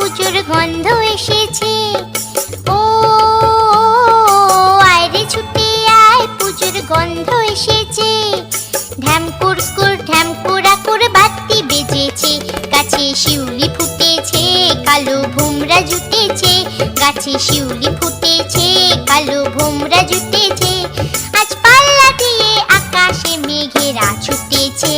প্রচুর গন্ধ এসেছে। ও আয়রে ছুটে আয় পুজোর গন্ধ এসেছে। ঢ্যাম কুরকুর ঢ্যাম কুড়া বাতি বেজেছে। গাছে শিউলি ফুটেছে, কালো ভোমরা জুটেছে। গাছে শিউলি ফুটেছে, কালো ভোমরা জুটেছে। আজ পাল্লা দিয়ে আকাশে মেঘেরা ছুটেছে।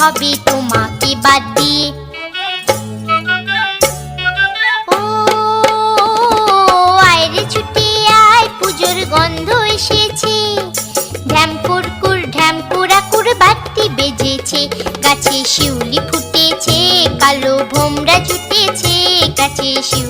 হবে তোমাকে বাদ। দিয়ে ও, আয়রে ছুটে আয়, পুজোর গন্ধ এসেছে। ঢ্যামপুর কুর ঢ্যামপুরা কুর বাতি বেজেছে। গাছে শিউলি ফুটেছে, কালো ভোমরা জুটেছে, গাছে শিউলি